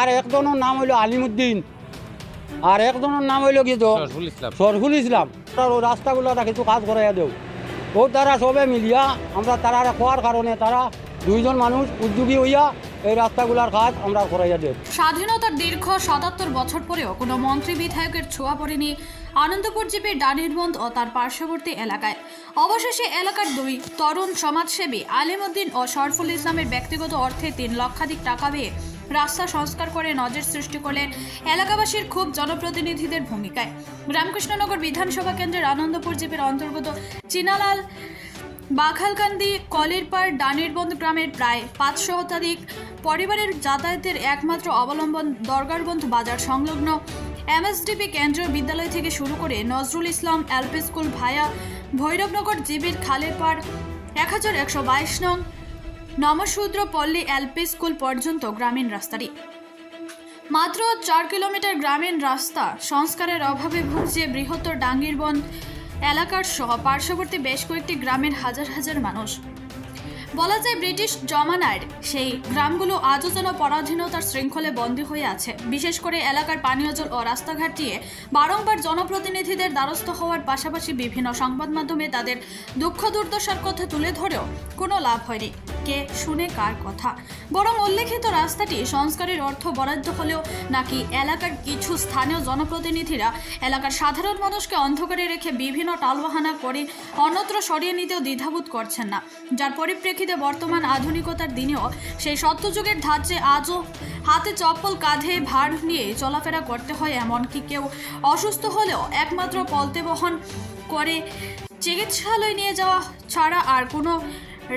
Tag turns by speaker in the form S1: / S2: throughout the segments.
S1: আর একজনের নাম হইল আলিমুদ্দিন। আর একজনের নাম হইল কি
S2: সরফুল ইসলাম।
S1: সরফুল ইসলাম। আর ও রাস্তাগুলো কিছু কাজ করাইয়া দেও। ও তারা সবে মিলিয়া আমরা তারা খোয়ার কারণে তারা দুইজন মানুষ উদ্যোগী হইয়া এই রাস্তাগুলার কাজ আমরা করাইয়া দেব
S3: স্বাধীনতার দীর্ঘ সাতাত্তর বছর পরেও কোনো মন্ত্রী বিধায়কের ছোঁয়া পড়েনি আনন্দপুর জিপির ডানিরবন্ধ ও তার পার্শ্ববর্তী এলাকায়। অবশেষে এলাকার দুই তরুণ সমাজসেবী আলিমুদ্দিন ও শরফুল ইসলামের ব্যক্তিগত অর্থে তিন লক্ষাধিক টাকা পেয়ে রাস্তা সংস্কার করে নজর সৃষ্টি করলেন এলাকাবাসীর খুব জনপ্রতিনিধিদের ভূমিকায়। রামকৃষ্ণনগর বিধানসভা কেন্দ্রের আনন্দপুর জিপির অন্তর্গত চিনালাল বাখালকান্দি কলিরপাড় ডানিরবন্দ গ্রামের প্রায় পাঁচ শতাধিক পরিবারের যাতায়াতের একমাত্র অবলম্বন দরগারবন্ধ বাজার সংলগ্ন এমএসডিপি কেন্দ্রীয় বিদ্যালয় থেকে শুরু করে Nazrul Islam LP school via Bhairabnagar জিবির খালের পাড় এক হাজার একশো বাইশ নং নমশূদ্র পল্লী এলপি স্কুল পর্যন্ত গ্রামীণ রাস্তাটি। মাত্র চার কিলোমিটার গ্রামীণ রাস্তা সংস্কারের অভাবে ভুগছে বৃহত্তর ডাঙ্গিরবন এলাকার সহ পার্শ্ববর্তী বেশ কয়েকটি গ্রামের হাজার হাজার মানুষ। বলা যায় ব্রিটিশ জমানার সেই গ্রামগুলো আজও যেন পরাধীনতার শৃঙ্খলে বন্দী হয়ে আছে। বিশেষ করে এলাকার পানীয় জল ও রাস্তাঘাট দিয়ে বারংবার জনপ্রতিনিধিদের দ্বারস্থ হওয়ার পাশাপাশি বিভিন্ন সংবাদ মাধ্যমে তাদের দুঃখ দুর্দশার কথা তুলে ধরেও কোনো লাভ হয়নি। কে শুনে কার কথা? বরং উল্লেখিত রাস্তাটি সংস্কারের অর্থ বরাদ্দ হলেও নাকি এলাকার কিছু স্থানীয় জনপ্রতিনিধিরা এলাকার সাধারণ মানুষকে অন্ধকারে রেখে বিভিন্ন টালবাহানা করে অন্যত্র সরিয়ে নিতেও দ্বিধাবোধ করছেন না। যার পরিপ্রেক্ষিতে বর্তমান আধুনিকতার দিনেও সেই সত্যযুগের ধাঁচে আজও হাতে চপ্পল কাঁধে ভার নিয়ে চলাফেরা করতে হয় এমনকি কেউ অসুস্থ হলেও একমাত্র পলতে বহন করে চিকিৎসালয় নিয়ে যাওয়া ছাড়া আর কোনো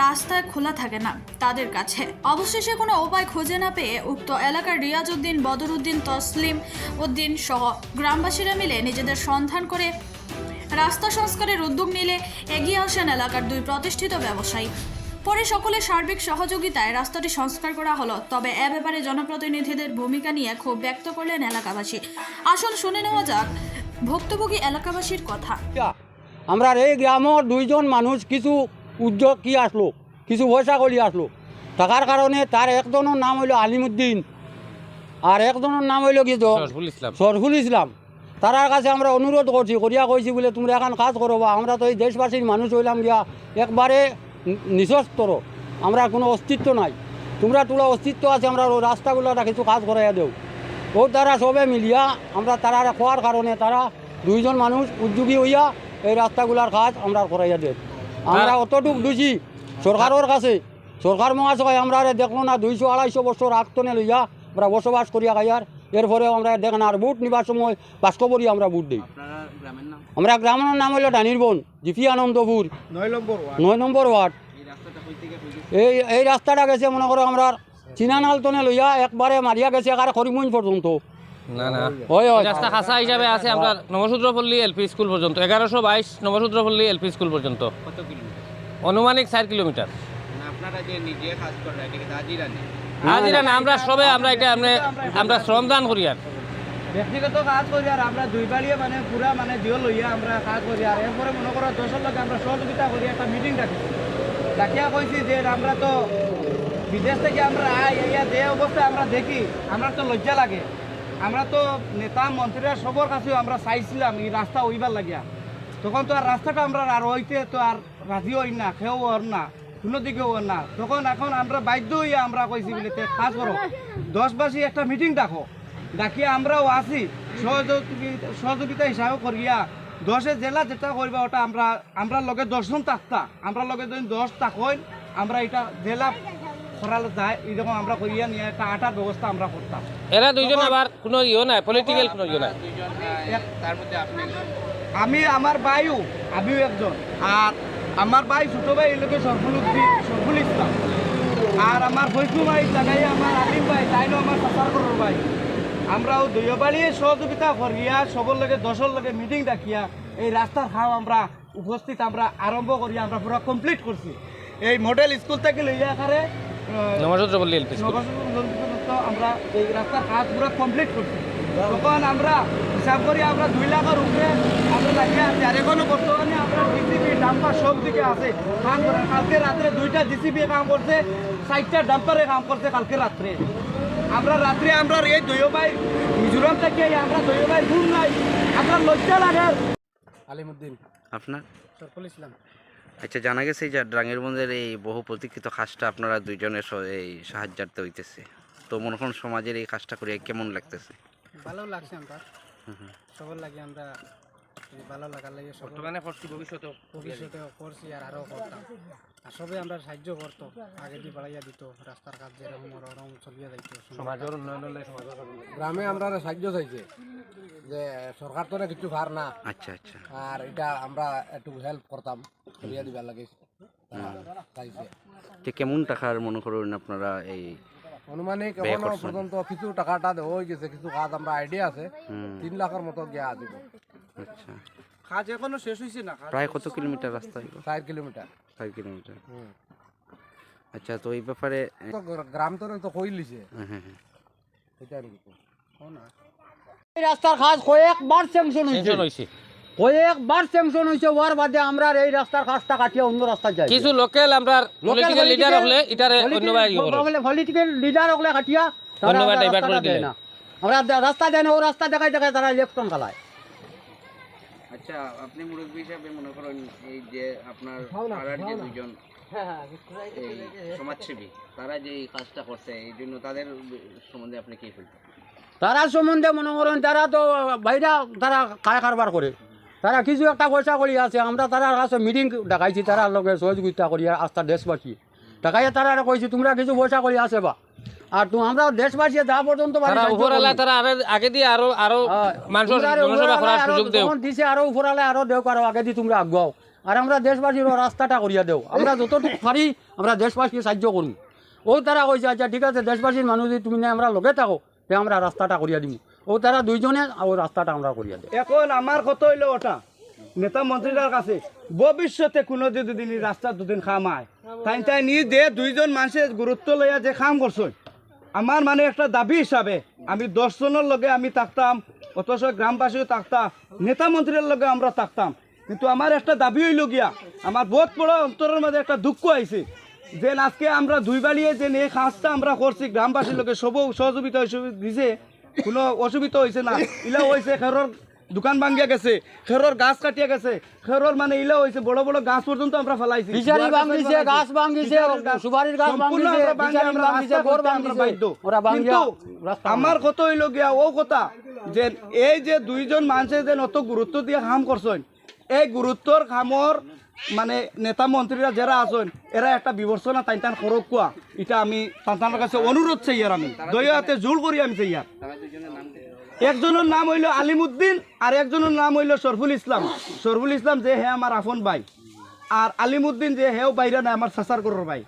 S3: রাস্তায় খোলা থাকে না তাদের কাছে। অবশেষে কোনো উপায় খুঁজে না পেয়ে উক্ত এলাকার রিয়াজ উদ্দিন তসলিম উদ্দিন সহ গ্রামবাসীরা মিলে নিজেদের সন্ধান করে রাস্তা সংস্কারের উদ্যোগ নিলে এগিয়ে আসেন এলাকার দুই প্রতিষ্ঠিত ব্যবসায়ী। পরে সকলের সার্বিক সহযোগিতায় রাস্তাটি সংস্কার করা হলো, তবে এ ব্যাপারে জনপ্রতিনিধিদের ভূমিকা নিয়ে ক্ষোভ ব্যক্ত করলেন এলাকাবাসী। আসল শুনে নেওয়া যাক ভুক্তভোগী এলাকাবাসীর কথা।
S1: আমরা এই গ্রামের দুইজন মানুষ, কিছু উদ্যোগ কি আসলো? কিছু পয়সা করি আসলো? টাকার কারণে তার একজনের নাম হইল আলিমুদ্দিন। আর একজনের নাম হইল কি
S2: সরফুল ইসলাম।
S1: তারার কাছে আমরা অনুরোধ করছি করিয়া কইছি বলে তোমরা এখন কাজ করো বা আমরা তো এই দেশবাসীর মানুষ হইলাম গিয়া একবারে নিঃস্বস্তর আমরা কোনো অস্তিত্ব নাই। তোমরা তোলা অস্তিত্ব আছে আমরা রাস্তাগুলোটা কিছু কাজ করাইয়া দেও। ও তারা সবে মিলিয়া আমরা তারা খোয়ার কারণে তারা দুইজন মানুষ উদ্যোগী হইয়া এই রাস্তাগুলার কাজ আমরা করাইয়া দেব। আমরা অতটুক দুছি সরকারের কাছে। সরকার মহাশয় আমরা দেখল না দুইশো আড়াইশো বছর আগতনে লইয়া আমরা বসবাস করিয়া গাইয়ার এরপরে আমরা দেখ না আর বুট নিবার সময় বাস্কবরি আমরা বুট দিই। আমরা গ্রামের নাম হইল ডানিরবন জিপি আনন্দপুর।
S4: নয় নম্বর ওয়ার্ড।
S1: নয় নম্বর ওয়ার্ড। এই এই রাস্তাটা গেছে মনে করো আমরা চিনানাল তনে লইয়া একবারে মারিয়া গেছে একারে করিমগঞ্জ পর্যন্ত।
S2: না না।
S1: হয় হয়
S2: রাস্তা খাসা হিসাবে আছে আমরা নবসূত্রপল্লী এলপি স্কুল পর্যন্ত। এগারোশো বাইশ নবসূত্রপল্লী এলপি স্কুল পর্যন্ত।
S4: কত কিলোমিটার?
S2: অনুমানিক চার কিলোমিটার।
S4: মানে আপনারা যে নিজে কাজ করেন এটা কি হাজিরা নেই?
S2: হাজিরা না আমরা সবে আমরা এটা আমরা আমরা শ্রমদান করি আর।
S5: ব্যক্তিগত কাজ করি আর আমরা দুই বাড়িয়ে মানে পুরা মানে দিও লইয়া আমরা কাজ করি আর এরপরে মনে করো দশের লোক আমরা সহযোগিতা করি একটা মিটিং ডাকি। ডাকিয়া কইছি যে আমরা তো বিদেশ থেকে আমরা আই ইয়া যে অবস্থায় আমরা দেখি আমরা তো লজ্জা লাগে। আমরা তো নেতা মন্ত্রীরা সবার কাছেও আমরা চাইছিলাম এই রাস্তা ওইবার লাগিয়া। তখন তো আর রাস্তাটা আমরা আর হইতে তো আর রাজি হই না খেয়েও হর না, কোনো দিকেও হর না। তখন এখন আমরা বাধ্য হইয়া আমরা কইছি বলে কাজ করো। দশ বাসি একটা মিটিং ডাকো। ডাকিয়া আমরাও আছি। সহযোগিতা হিসাবে করিয়া দশে জেলা যেটা করবা ওটা আমরা আমরা লগে দশজন থাকতা। আমরা লগে যদি দশ থাকই আমরা এটা জেলা করালে যায় এরকম আমরা করিয়া নিয়ে একটা আটার ব্যবস্থা আমরা করতাম।
S2: এরা দুইজন আবার কোনো ইয়ে নাই পলিটিক্যাল কোনো ইয়ে নাই।
S4: তার মধ্যে আপনি
S5: আমি আমার ভাইও আমিও একজন। আর আমার ভাই ছোট ভাই এলাকে সরফুল সরফুল ইসলাম। আর আমার ফৈকু ভাই জানাই আমার আলিম ভাই তাইও আমার সাসার করর ভাই। আমরাও দুইবাড়িয়ে সহযোগিতা করিয়া সবর লগে দশর লগে মিটিং ডাকিয়া এই রাস্তার খাও আমরা উপস্থিত আমরা আরম্ভ করিয়া আমরা পুরো কমপ্লিট করছি। এই মডেল স্কুল থেকে লইয়া আকারে
S2: নবসূত্রপল্লী এলপি
S5: নবসর্গ আমরা এই রাস্তার কাজ পুরো কমপ্লিট করছি। তখন আমরা হিসাব করি আমরা দুই লাখের উপরে আমরা লাগিয়ে আছি আর এখনও বর্তমানে আমরা ডিসিপি ডাম্পার সব দিকে আছে। কাম কালকে রাত্রে দুইটা ডিসিপি কাম করছে চারটা ডাম্পারে কাম করছে কালকে রাত্রে। আমরা রাত্রে আমরা এই দৈয় ভাই মিজোরাম থেকে আমরা দৈয় ভাই ঘুম নাই। আমরা লজ্জা লাগে।
S6: আলিমুদ্দিন।
S4: আপনার?
S6: সরফুল ইসলাম।
S4: আচ্ছা জানা গেছে যে ড্রাঙ্গেরবন্দের এই বহু প্রতীক্ষিত কাজটা আপনারা দুইজনের এই সাহায্যার্থে হইতেছে। তো মনে করুন সমাজের এই কাজটা করে কেমন লাগতেছে?
S6: ভালো লাগছে আমরা। সবার লাগে আমরা ভালো লাগার লাগে সব
S2: বর্তমানে করছি ভবিষ্যতে
S6: ভবিষ্যতে করছি আর আরও করতাম। আর সবে আমরা সাহায্য করতো আগে দিয়ে বাড়াইয়া দিত রাস্তার কাজ যেরকম ওরকম চলিয়া যাইত
S2: সমাজের উন্নয়ন হলে
S7: গ্রামে আমরা সাহায্য চাইছে যে সরকার তো না কিছু ভার না।
S4: আচ্ছা আচ্ছা।
S7: আর এটা আমরা একটু হেল্প করতাম করিয়া দিবার লাগে। চাইছে।
S4: কেমন টাকার মনে করুন আপনারা এই
S7: অনুমানিক
S4: এখনও
S7: পর্যন্ত কিছু টাকাটা দেওয়া হয়ে গেছে কিছু কাজ আমরা আইডিয়া আছে তিন লাখের মতো গিয়া দিব।
S4: আচ্ছা।
S5: কাজ এখনও শেষ হয়েছে না?
S4: প্রায় কত কিলোমিটার রাস্তা
S7: চার কিলোমিটার।
S4: চার কিলোমিটার।
S7: হুম।
S4: আচ্ছা তো এই ব্যাপারে
S7: গ্রাম তো তো কই লিছে?
S4: হ্যাঁ, হ্যাঁ, হ্যাঁ।
S7: এটা
S1: এই রাস্তার কাজ কয়েকবার স্যাংশন হয়েছে কয়েকবার স্যাংশন হয়েছে ওয়ার বাদে আমরা এই রাস্তার কাজটা কাটিয়ে অন্য রাস্তায় যাই।
S2: কিছু লোকাল আমরা পলিটিক্যাল লিডার হলে এটারে ধন্যবাদ
S1: পলিটিক্যাল লিডার হলে কাটিয়া তারা
S2: ধন্যবাদ, divert করে দিলেন।
S1: আমরা রাস্তা দেয় না ও রাস্তা দেখায় দেখায় তারা ইলেকশন খেলায়
S4: আচ্ছা আপনি মুরব্বী হিসাবে মনে করেন এই যে আপনার পাড়ার যে দুজন সমাজসেবী তারা যে এই কাজটা করছে এই জন্য তাদের সম্বন্ধে আপনি কি বলবেন?
S1: তারা সম্বন্ধে মনে করেন তারা তো বাইরা তারা খায় কারবার করে। তারা কিছু একটা পয়সা করি আছে আমরা তারা কাছে মিটিং ডাকাইছি তারা লগে সহযোগিতা করি আস্থা দেশবাসী। ডাকাইয়া তারা কইছি তোমরা কিছু পয়সা করি আছে বা? আর তো আমরা দেশবাসী যা পর্যন্ত
S2: আরে- আগে দিয়ে আরও আরও
S1: হ্যাঁ,
S2: আরও
S1: আরও দিছে আরও উপরালে আরও দেও কারও আগে দিয়ে তোমরা আগুয়াও আর আমরা দেশবাসীর রাস্তাটা করিয়া দেও। আমরা যতটুকু পারি আমরা দেশবাসীকে সাহায্য করুন। ও তারা কইছে আচ্ছা ঠিক আছে দেশবাসীর মানুষ যদি তুমি না আমরা লগে থাকো আমরা রাস্তাটা করিয়া দিম। ও তারা দুইজনে ও রাস্তাটা আমরা করিয়া দেব
S5: এখন আমার কথা হইল ওটা। নেতা মন্ত্রীদের কাছে, ভবিষ্যতে কোনো যে দুদিন এই রাস্তা দুদিন খাম আয়, তাই তাই নিয়ে যে দুইজন মানুষের গুরুত্ব লইয়া যে খাম করছেন আমার মানে একটা দাবি হিসাবে, আমি দশজনের লগে আমি থাকতাম, অথচ গ্রামবাসীও থাকতাম নেতা মন্ত্রীর লগে আমরা থাকতাম। কিন্তু আমার একটা দাবি হইল গিয়া, আমার বহুত বড় অন্তরের মধ্যে একটা দুঃখ আইছে যে আজকে আমরা দুই বালিয়ে যে এই কাজটা আমরা করছি, গ্রামবাসীর লোকে সব সহযোগিতা দিছে কোনো অসুবিধা হয়েছে না। ইলা হয়েছে খেরর দোকান ভাঙ্গিয়া গেছে খেরর গাছ কাটিয়া গেছে খেরর মানে ইলা হয়েছে বড় বড় গাছ পর্যন্ত আমরা ফেলাইছি।
S1: ফিশারি ভাঙ্গিছে, গাছ ভাঙ্গিছে, সুপারির গাছ ভাঙ্গিছে,
S5: আমরা
S1: ভাঙ্গিছে, ভাঙ্গিছে। ওরা ভাঙ্গিয়া
S5: কথা হইল গিয়া ও কথা যে এই যে দুইজন মানুষের যে অত গুরুত্ব দিয়ে কাম করছেন এই গুরুত্বর কামর মানে নেতা মন্ত্রীরা যারা আছেন এরা একটা বিবেচনা তাই তান করক কোয়া। এটা আমি তান্তানোর কাছে অনুরোধ চাই আর আমি। দয়া হাতে জোর করি আমি চাই আর? একজনের নাম হইল আলিমুদ্দিন আর একজনের নাম হইল শরফুল ইসলাম। শরফুল ইসলাম যে হে আমার আফন ভাই আর আলিমুদ্দিন যে হেও বাইরে নাই আমার সাসার করর ভাই।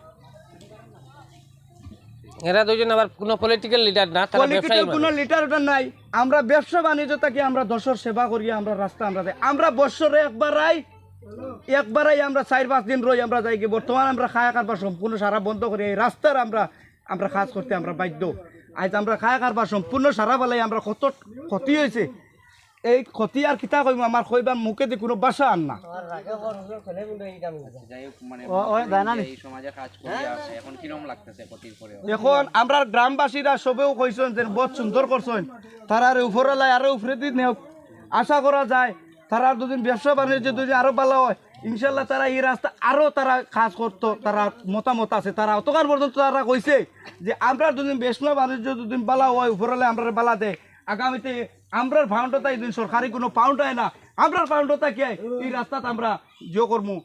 S2: এরা দুজন আবার কোনো পলিটিক্যাল লিডার না তারা
S5: পলিটিক্যাল কোনো ওটা নাই। আমরা ব্যবসা বাণিজ্য থাকি আমরা দশর সেবা করি আমরা রাস্তা আমরা আমরা বছরে একবারাই একবারাই আমরা চার পাঁচ দিন রই আমরা যাই কি বর্তমান আমরা খায়া কারবার সম্পূর্ণ সারা বন্ধ করে। এই রাস্তার আমরা আমরা কাজ করতে আমরা বাধ্য। আজ আমরা খায়া কারবার সম্পূর্ণ সারা বেলায় আমরা কত ক্ষতি হয়েছে। এই ক্ষতি আর কিতা কইম আমার কইবার মুখে দিয়ে কোনো বাসা আন না।
S4: মানে
S1: ও- ও, দেয় না নি?
S4: এই সমাজে কাজ করে আছে এখন কিরম লাগতেছে ক্ষতির পরে
S5: এখন আমরা গ্রামবাসীরা সবেও কইছেন যে বহুত সুন্দর করছেন। তারা আর উপরে লাই আরও উপরে দিন নেওক আশা করা যায় তারা আর দুদিন ব্যবসা বাণিজ্য দুদিন আরও ভালো হয় ইনশাল্লাহ তারা এই রাস্তা আরও তারা কাজ করতো তারা মতামত আছে তারা অতকার পর্যন্ত তারা কইছে যে আমরা দুদিন ব্যবসা বাণিজ্য দুদিন বালা হয় উপরে আমরা বালা দেয় আগামীতে আমরার ফাউন্ডটা এই দিন সরকারি কোনো পাউন্ড হয় না আমরার ফাউন্ডটা কি? এই রাস্তাত আমরা জিও করমু।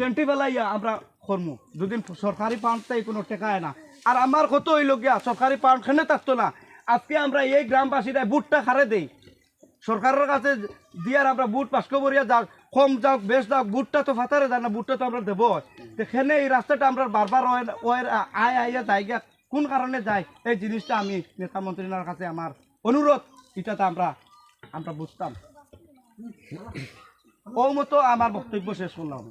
S1: সেন্টি ফেলাই দিই।
S5: আমরা করমু। দুদিন সরকারি পাউন্ডটাই কোনো টেকায় না। আর আমার কত হইল গিয়া সরকারি পাউন্ড খেনে থাকতো না। আজকে আমরা এই গ্রামবাসীরা বুটটা খারে দেই। সরকারের কাছে দিয়ার আমরা বুট পাঁচশো বরিয়া যাক কম যাক বেশ যাক বুটটা তো ফাতারে যায় না বুটটা তো আমরা দেবো। সেখানে এই রাস্তাটা আমরা বারবার আয় আইয়া যাই গিয়া কোন কারণে যায় এই জিনিসটা আমি নেতা মন্ত্রীর কাছে আমার অনুরোধ। এটাতে আমরা আমরা বুঝতাম। ও মতো আমার বক্তব্য শেষ করলাম।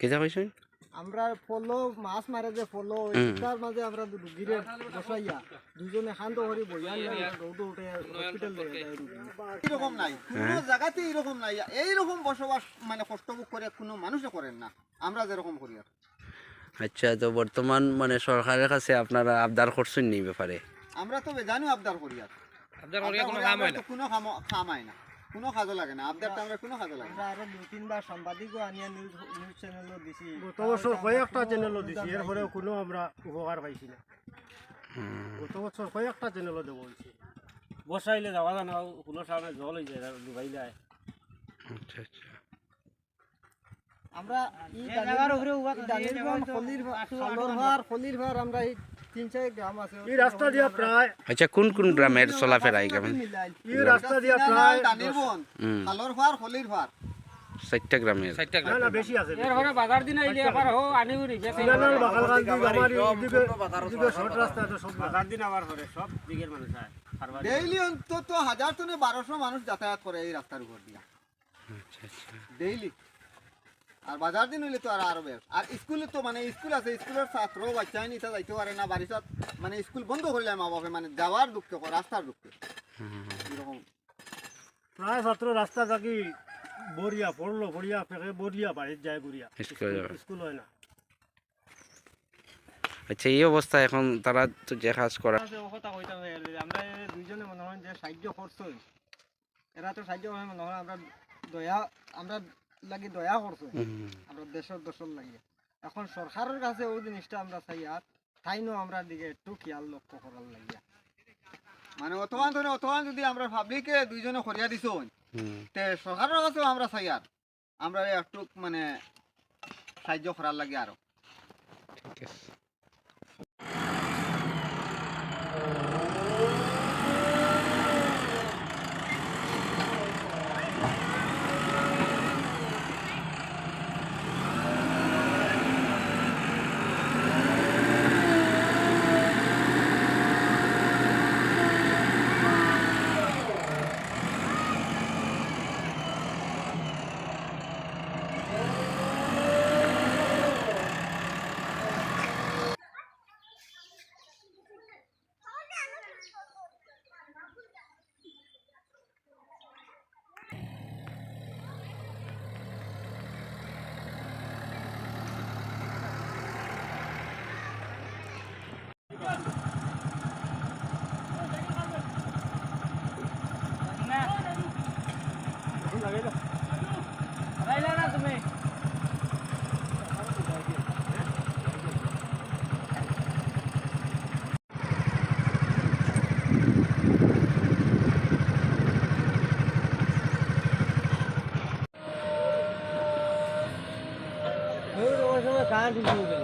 S4: কেজা কইছেন?
S7: আমরা ফলো মাছ মারে যে ফলো তার মাঝে আমরা গিরে বসাইয়া দুজনে শান্ত করে বইয়া রৌদ উঠে হসপিটাল
S8: এরকম নাই। কোনো জায়গাতে এরকম নাই। এইরকম বসবাস মানে কষ্ট ভোগ করে কোনো মানুষে করেন না। আমরা যেরকম করি আর
S4: আচ্ছা তো বর্তমান মানে সরকারের কাছে আপনারা আবদার করছেন নি ব্যাপারে?
S8: আমরা তো বেজানো আবদার করি আর কোনো হয় না। কোনো কাজও লাগে না। আবদারটা আমরা কোনো কাজও লাগে না।
S7: আমরা আরও দুই তিনবার সাংবাদিকও আনিয়া নিউজ নিউজ চ্যানেলও দিছি।
S6: গত বছর কয়েকটা চ্যানেলও দিছি এরপরেও কোনো আমরা উপকার পাইছি না। গত বছর কয়েকটা চ্যানেলও দেবো হয়েছে বসাইলে যাওয়া যায় না কুলোর সামনে জল হয়ে যায় ডুবাই যায়
S4: আচ্ছা আচ্ছা।
S7: আমরা ই দানিরগঞ্জ ফলির খালর ভার ফলির ভার আমরা এই তিন চার গ্রাম আছে
S6: এই রাস্তা দিয়া প্রায়
S4: আচ্ছা কোন কোন গ্রামের চলাফেরা এই গ্রামে
S6: এই রাস্তা দিয়া প্রায়
S8: হলির
S6: না বেশি আছে
S5: বাজার দিন আইলে আবার হো আনি উড়ি
S6: সিনানাল বাকালগান দিক আমার এদিকে এদিকে শর্ট রাস্তা আছে সব বাজার দিন আবার করে সব দিকের মানুষ আয়।
S8: ডেইলি অন্তত হাজার থেকে বারোশো মানুষ যাতায়াত করে এই রাস্তার উপর দিয়া।
S4: আচ্ছা আচ্ছা।
S8: ডেইলি। আর বাজার দিন হইলে তো আর আরও বেশ। আর স্কুলে তো মানে স্কুল আছে স্কুলের ছাত্র বাচ্চা নিতে যাইতে পারে না বাড়ির মানে স্কুল বন্ধ করলে মা বাপে মানে যাওয়ার দুঃখে রাস্তার দুঃখে। এরকম।
S6: প্রায় ছাত্র রাস্তা থাকি বরিয়া পড়ল বরিয়া ফেকে বরিয়া বাড়ির যায় বরিয়া
S4: স্কুল
S6: হয় না।
S4: আচ্ছা এই অবস্থা এখন তারা তো যে কাজ করা
S7: কথা আমরা দুইজনে মনে হয় যে সাহায্য করছই। এরা তো সাহায্য করে মনে হয় আমরা দয়া আমরা লাগি দয়া করছ। আমরা দেশের লাগি লাগে। এখন সরকারের কাছে ওই জিনিসটা আমরা চাই আর তাইনো আমরা দিকে একটু খেয়াল লক্ষ্য করার লাগিয়া।
S8: মানে অতমান ধরে অতমান যদি আমরা পাবলিকে দুইজনে করিয়া দিছ। তে সরকারের কাছেও আমরা চাই আর। আমরা একটু মানে সাহায্য করার লাগে আরও।
S4: ঠিক আছে।
S7: trying to do this.